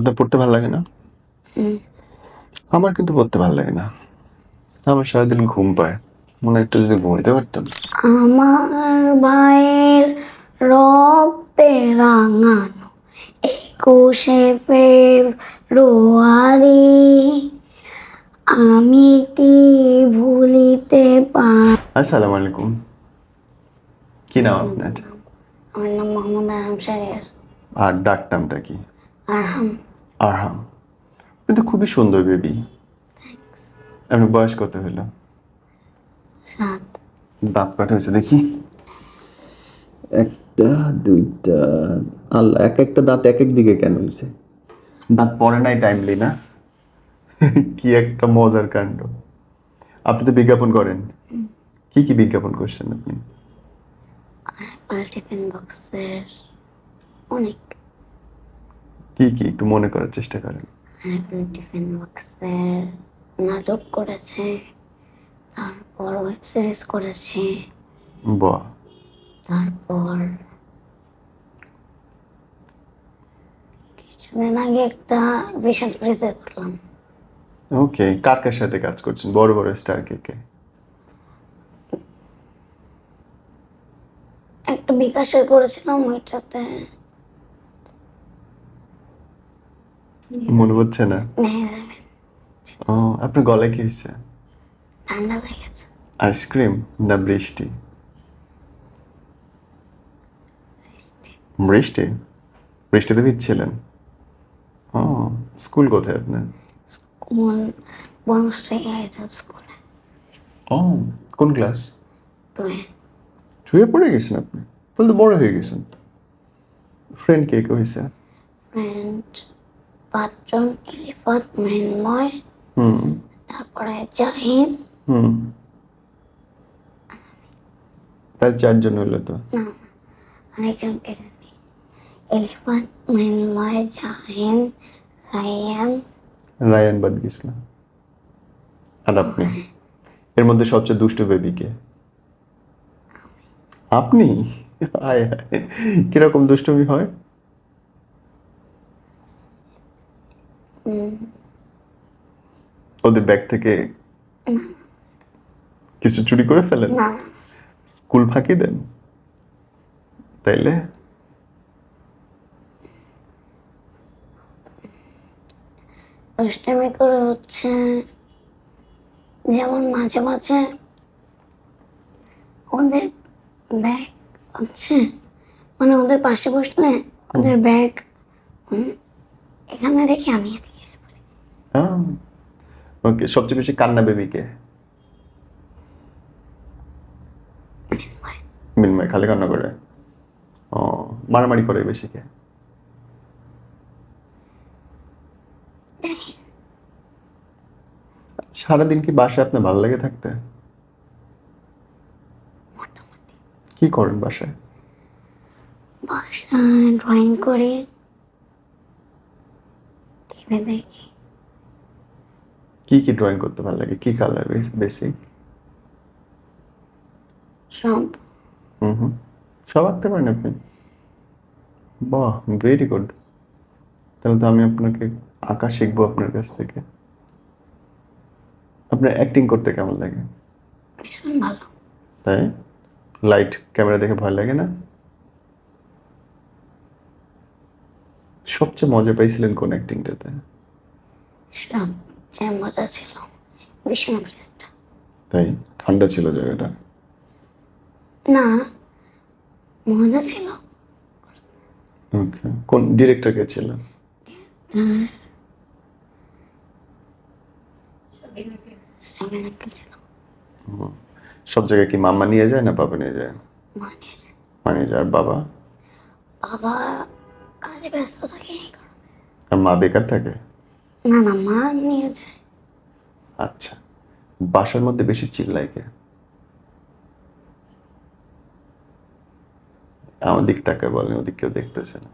আপনার পড়তে ভালো লাগে না। আমার কিন্তু পড়তে ভালো লাগে না। আমার সারাদিন ঘুম পায়। মনে একটু যদি ঘুমাইতে পারতাম। আমার ভাইয়ের রক্তে রাঙানো একুশে ফেব্রুয়ারি। আমি কি ভুলিতে পারি আসসালামু আলাইকুম। কি নাম আপনার? আমার নাম মোহাম্মদ আরহাম শারিয়ার আর ডাক নামটা কি? আরহাম। আরহাম। আপনি তো খুবই সুন্দর বেবি। আপনার বয়স কত হলো? সাত। দাঁত কাটা হয়েছে দেখি। একটা দুইটা আল্লাহ এক একটা দাঁত এক এক দিকে কেন হয়েছে? দাঁত পরে নাই টাইমলি না? কি একটা মজার কাণ্ড। আপনি তো বিজ্ঞাপন করেন। কি কি বিজ্ঞাপন করছেন আপনি? আর টিফিন বক্সের অনেক। কি কি একটু মনে করার চেষ্টা করেন? অ্যাপেল টিফিন বক্সের নাটক করেছে তারপর ওয়েব সিরিজ করেছে। বাহ। তারপর কিছুদিন আগে একটা বিশাল ফ্রিজের করলাম। ওকে কার কার সাথে কাজ করছেন? বড় বড় স্টার কে কে? একটা বিকাশের করেছিলাম ওইটাতে মনে পড়ছে না? ও আপনার গলায় কি হয়েছে? ঠান্ডা লেগেছে আইসক্রিম না বৃষ্টি? বৃষ্টি। বৃষ্টিতে ভিজছিলেন? ও স্কুল কোথায় আপনার? স্কুল বনশ্রী আইডল স্কুলে। ও কোন ক্লাস? টুয়ে। ছুঁয়ে পড়ে গেছেন আপনি? তাহলে তো বড় হয়ে গেছেন। ফ্রেন্ড কে কে হয়েছে? ফ্রেন্ড পাঁচজন ইলিফাত মৃন্ময় হুম। তারপরে জাহিদ হুম। তার চারজন হলো তো? না অনেকজনকে জানি। এলিফান্ট মৃন্ময় জাহিন রায়ান। রায়ান বাদ গেছিল আর আপনি? এর মধ্যে সবচেয়ে দুষ্টু বেবি কে? আপনি? হায় হায় কীরকম দুষ্টুমি হয়? ওদের ব্যাগ থেকে কিছু চুরি করে ফেলেন? না। স্কুল ফাঁকি দেন? তাইলে? দুষ্টামি করে হচ্ছে যেমন মাঝে মাঝে ওদের ব্যাগ হচ্ছে মানে ওদের পাশে বসলে ওদের ব্যাগ এখানে রেখে আমি ওকে, সবচেয়ে বেশি কান্না বেবিকে মৃন্ময়। খালি কান্না করে? ও, মারামারি করে বেশি কে? সারাদিন কি বাসায় আপনার ভালো লাগে থাকতে? কি করেন বাসায়? বাসায় ড্রয়িং করে দেখি। কি কি ড্রয়িং করতে ভালো লাগে? কি কালার বেসিক সব। হুম হুম। সব আঁকতে পারেন আপনি? বাহ ভেরি গুড তাহলে তো আমি আপনাকে আঁকা শিখব আপনার কাছ থেকে। আপনার অ্যাক্টিং করতে কেমন লাগে? ভীষণ ভালো। তাই? লাইট ক্যামেরা দেখে ভয় লাগে না? সবচেয়ে মজা পাইছিলেন কোন অ্যাক্টিংটাতে সবচেয়ে মজা ছিল। ভীষণ ফ্রেস্টটা তাই? ঠান্ডা ছিল জায়গাটা? না মজা ছিল। ওকে। কোন ডিরেক্টর কে ছিল? সব জায়গায় কি মাম্মা নিয়ে যায় না বাবা নিয়ে যায়? মা নিয়ে যায়। মা নিয়ে যায়। আর বাবা? বাবা কাজে ব্যস্ত থাকে আর মা বেকার থাকে? না না মা নিয়ে যায় আচ্ছা বাসার মধ্যে বেশি চিল্লাই কে? আমার দিক তাকায় বলেন ওদিক কেউ দেখতেছে না।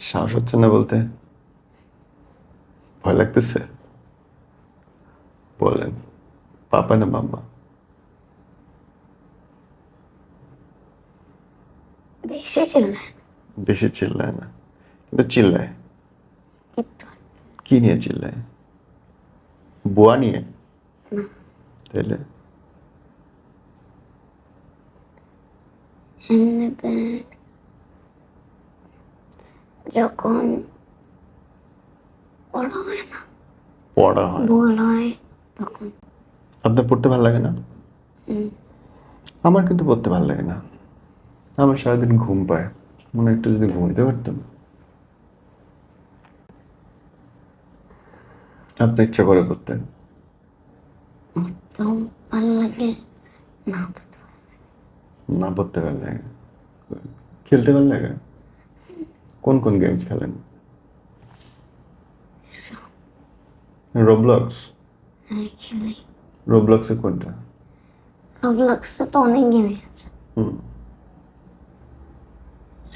সাহস হচ্ছে না বলতে? ভয় লাগতেছে? বলেন পাপা না মাম্মা? বেশি চিল্লায় বেশি চিল্লায় না। কিন্তু চিল্লায়। কি নিয়ে চিল্লায়? বুয়া নিয়ে? তাইলে? যখন পড়া হয় না পড়া হয়। ভুল হয় তখন। আপনার পড়তে ভালো লাগে না? আমার কিন্তু পড়তে ভালো লাগে না। আমার সারাদিন ঘুম পায়। মনে হয় একটু যদি ঘুমতে পারতাম। আপনার ইচ্ছা করে করতেন। ভালো লাগে না না পড়তে ভালো লাগে খেলতে ভালো লাগে? কোন কোন গেমস খেলেন? রোবলক্স আমি খেলি। রোবলক্সে কোনটা? রবলক্সে তো অনেক গেমই আছে। হুম।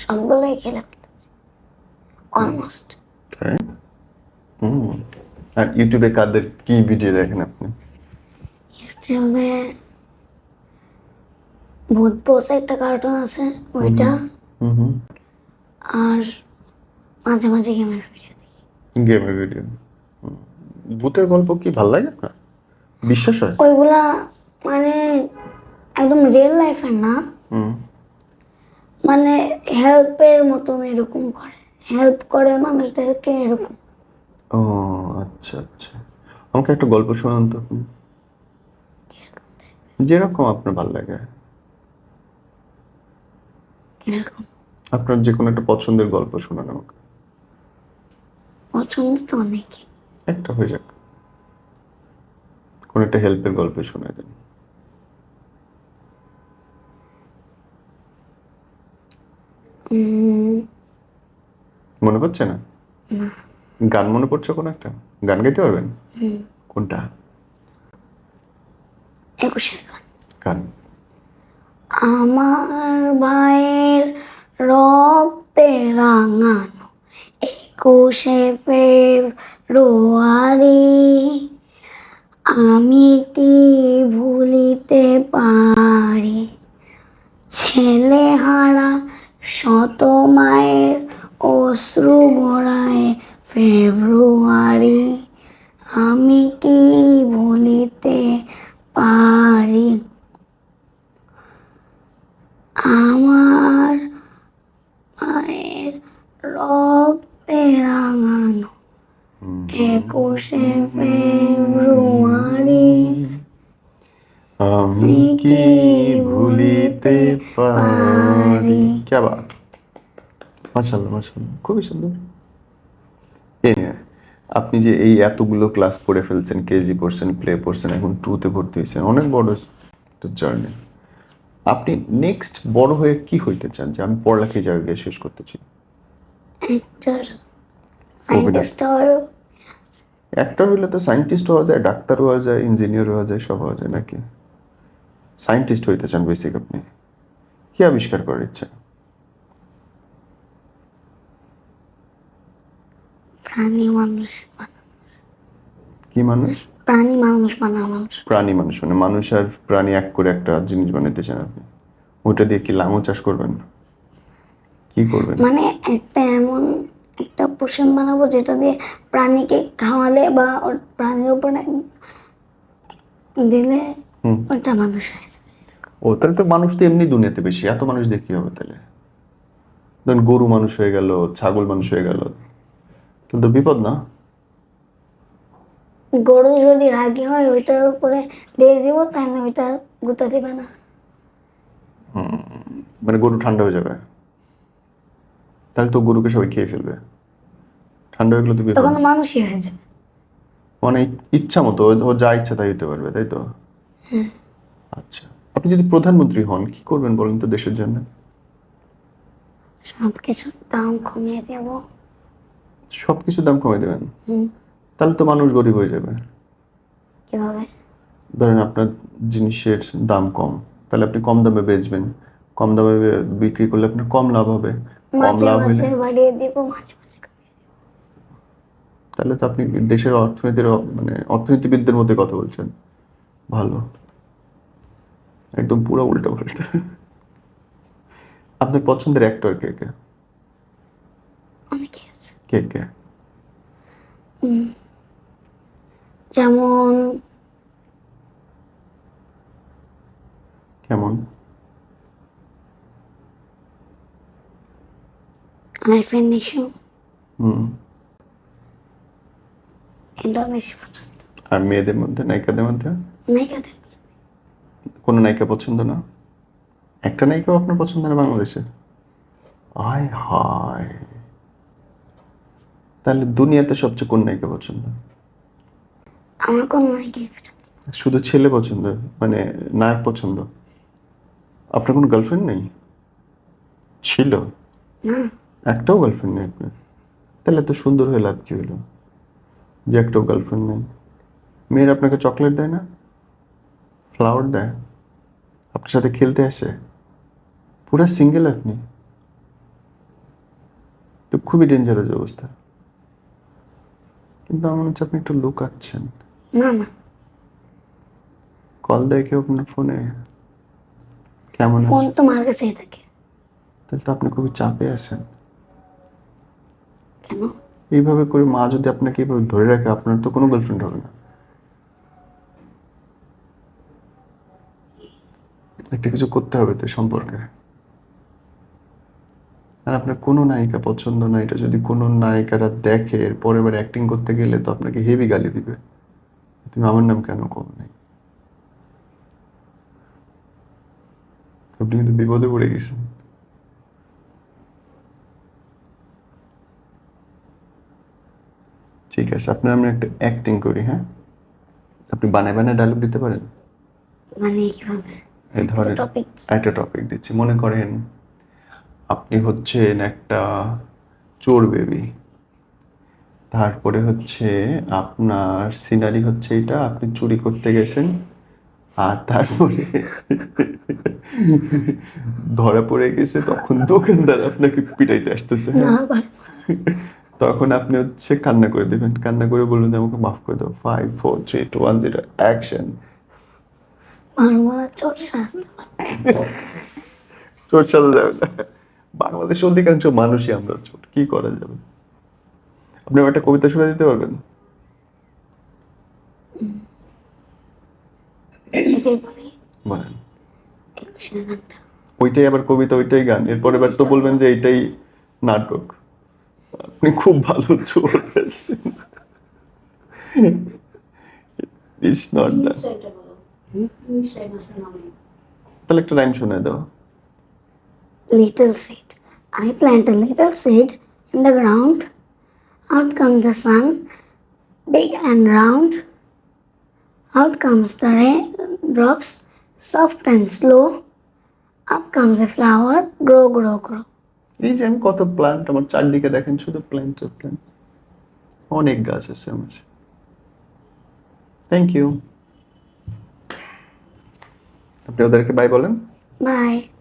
সবগুলোই খেলে অলমোস্ট তাই? হুম। আর ইউটিউবে কাদের কি ভিডিও দেখেন আপনি? ইউটিউবে ভূত পোষ একটা কার্টুন আছে ওইটা। আর মাঝে মাঝে গেমের ভিডিও দেখি। গেমের ভিডিও ভূতের গল্প কি ভালো লাগে আপনার? বিশ্বাস হয়? ওইগুলা মানে একদম রিয়েল লাইফের না। হুম। মানে হেল্পের মতন এরকম করে। হেল্প করে মানুষদেরকে এরকম। ও আচ্ছা আচ্ছা। আমাকে একটা গল্প শোনান তো আপনি। যেরকম আপনার ভালো লাগে। আপনার যে কোনো একটা পছন্দের গল্প শোনান আমাকে। পছন্দ তো অনেক। একটা হয়ে যাক। কোন একটা হেল্পের গল্প শোনা দেন মনে পড়ছে না। গান মনে পড়ছে কোনো একটা? গান গাইতে পারবেন? কোনটা? একুশের গান। গান। আমার ভাইয়ের রক্তে রাঙানো একুশে ফেব্রুয়ারি। আমি কি ভুলিতে পারি? ছেলে হারা শত মায়ের অশ্রু গড়ায় ফেব্রুয়ারি আমি কি ভুলিতে পারি? আমার মায়ের রক্তে রাঙানো একুশে ফেব্রুয়ারি। আমি কি ভুলিতে পারি? কে বাত মাশাল্লাহ মাশাল্লাহ খুবই সুন্দর। আপনি যে এই এতগুলো ক্লাস পড়ে ফেলছেন কেজি পড়ছেন প্লে পড়ছেন এখন টুতে ভর্তি হয়েছেন অনেক বড় জার্নি আপনি নেক্সট বড় হয়ে কি হইতে চান? যে আমি পড়ালেখা জায়গায় গিয়ে শেষ করতে চাই। একটা হইলে তো সায়েন্টিস্ট হওয়া যায় ডাক্তার হওয়া যায় ইঞ্জিনিয়ার হওয়া যায় সব হওয়া যায় নাকি? সায়েন্টিস্ট হইতে চান বেসিক আপনি। কি আবিষ্কার করার ইচ্ছা? প্রাণী মানুষ কি মানুষ? প্রাণী মানুষ বানানোর প্রাণী মানুষ মানে মানুষ আর প্রাণী এক করে একটা জিনিস বানাতে চান আপনি। ওটা দিয়ে কি লাঙল চাষ করবেন কি করবেন? মানে একটা এমন একটা পোষণ বানাবো যেটা দিয়ে প্রাণীকে খাওয়ালে বা প্রাণীর উপর দিলে। ওটা মানুষ হয়ে যাবে। ও তাহলে তো মানুষ তো এমনি দুনিয়াতে বেশি। এত মানুষ দিয়ে কি হবে তাহলে? ধরেন গরু মানুষ হয়ে গেল ছাগল মানুষ হয়ে গেল। তাহলে তো বিপদ না। গরু যদি রাগি হয় ওইটার উপরে দিয়ে দিব তাহলে ওইটার গুতা দিবে না। মানে গরু ঠান্ডা হয়ে যাবে। তাহলে তো গরুকে সবাই খেয়ে ফেলবে। ঠান্ডা হয়ে গেলে তো তখন মানুষই হয়ে যাবে। মানে ইচ্ছা মতো ও- যা ইচ্ছা তাই হতে পারবে তাই তো? আচ্ছা আপনি যদি প্রধানমন্ত্রী হন কি করবেন বলেন তো দেশের জন্য? সব কিছুর দাম কমিয়ে দেব। সব কিছু দাম কমে দেবেন। তাহলে তো মানুষ গরিব হয়ে যাবে। কীভাবে? ধরেন আপনার জিনিসের দাম কম তাহলে আপনি কম দামে বেচবেন। কম দামে বিক্রি করলে আপনার কম লাভ হবে। কম লাভ হলে বাড়িয়ে দিব মাঝে মাঝে তাহলে তো আপনি দেশের অর্থনীতির মানে অর্থনীতিবিদদের মধ্যে কথা বলছেন। ভালো। একদম পুরো উল্টো পাল্টা। আপনার পছন্দের অ্যাক্টর কে কে? অনেকে কে কে যেমন কেমন? আমার ফ্রেন্ড নিশু। হুম। এটা বেশি পছন্দ। আর মেয়েদের মধ্যে নায়িকাদের মধ্যে? নায়িকাদের কোনো নায়িকা পছন্দ না? একটা নায়িকাও আপনার পছন্দ না বাংলাদেশের? আয় হায়। তাহলে দুনিয়াতে সবচেয়ে কোন নায়িকা পছন্দ? আমার কোন নায়িকাই পছন্দ? শুধু ছেলে পছন্দ মানে নায়ক পছন্দ? আপনার কোনো গার্লফ্রেন্ড নেই? ছিল? একটাও গার্লফ্রেন্ড নেই আপনার? তাহলে এত সুন্দর হয়ে লাভ কি হলো? যে একটাও গার্লফ্রেন্ড নেই। মেয়ের আপনাকে চকলেট দেয় না? ফ্লাওয়ার দেয়? আপনার সাথে খেলতে আসে? পুরা সিঙ্গেল আপনি? তো খুবই ডেঞ্জারাস অবস্থা। কিন্তু আমার মনে হচ্ছে আপনি একটু লুকাচ্ছেন। না না। কল দেয় কেউ আপনার ফোনে? কেমন ফোন তো মার কাছেই থাকে। তাহলে তো আপনি খুবই চাপে আছেন। কেন? এইভাবে করে মা যদি আপনাকে এইভাবে ধরে রাখে আপনার তো কোনো গার্লফ্রেন্ড হবে না। একটা কিছু করতে হবে তো সম্পর্কে। আর আপনার কোনো নায়িকা পছন্দ না এটা যদি কোনো নায়িকারা দেখে এর পরের বার অ্যাক্টিং করতে গেলে তো আপনাকে হেভি গালি দিবে। তুমি আমার নাম কেন কম নেই? আপনি কিন্তু বিপদে পড়ে গেছেন। ঠিক আছে আপনার আমি একটা অ্যাক্টিং করি হ্যাঁ? আপনি বানায় বানায় ডায়লগ দিতে পারেন? মানে কীভাবে? এই ধরেন একটা টপিক দিচ্ছি মনে করেন আপনি হচ্ছেন একটা চোর বেবি তারপরে হচ্ছে আপনার সিনারি হচ্ছে এটা আপনি চুরি করতে গেছেন। আর তারপরে ধরা পড়ে গেছে তখন দোকানদার আপনাকে পিটাইতে আসতেছে। তখন আপনি হচ্ছে কান্না করে দেবেন। কান্না করে বলুন যে আমাকে মাফ করে দাও। Five four three two one zero action চোর সাজা যাবে না। বাংলাদেশের অধিকাংশ মানুষই আমরা ছোট কি করা যাবে? আপনি একটা কবিতা শুনে দিতে পারবেন? বলেন। ওইটাই আবার কবিতা ওইটাই গান। এরপরে এবার তো বলবেন যে এইটাই নাটক। আপনি খুব ভালো আছেন ইটস নট তাহলে একটা লাইন শুনে দাও। Little seed. I plant a little seed in the ground. Out comes the sun, big and round. Out comes the rain drops, soft and slow. Up comes a flower, grow, grow, grow. এই যে আমি কত plant আমার চারদিকে দেখেন শুধু plant plant অনেক গাছ আছে আমার থ্যাংক ইউ আপনি ওদেরকে বাই বলেন Bye.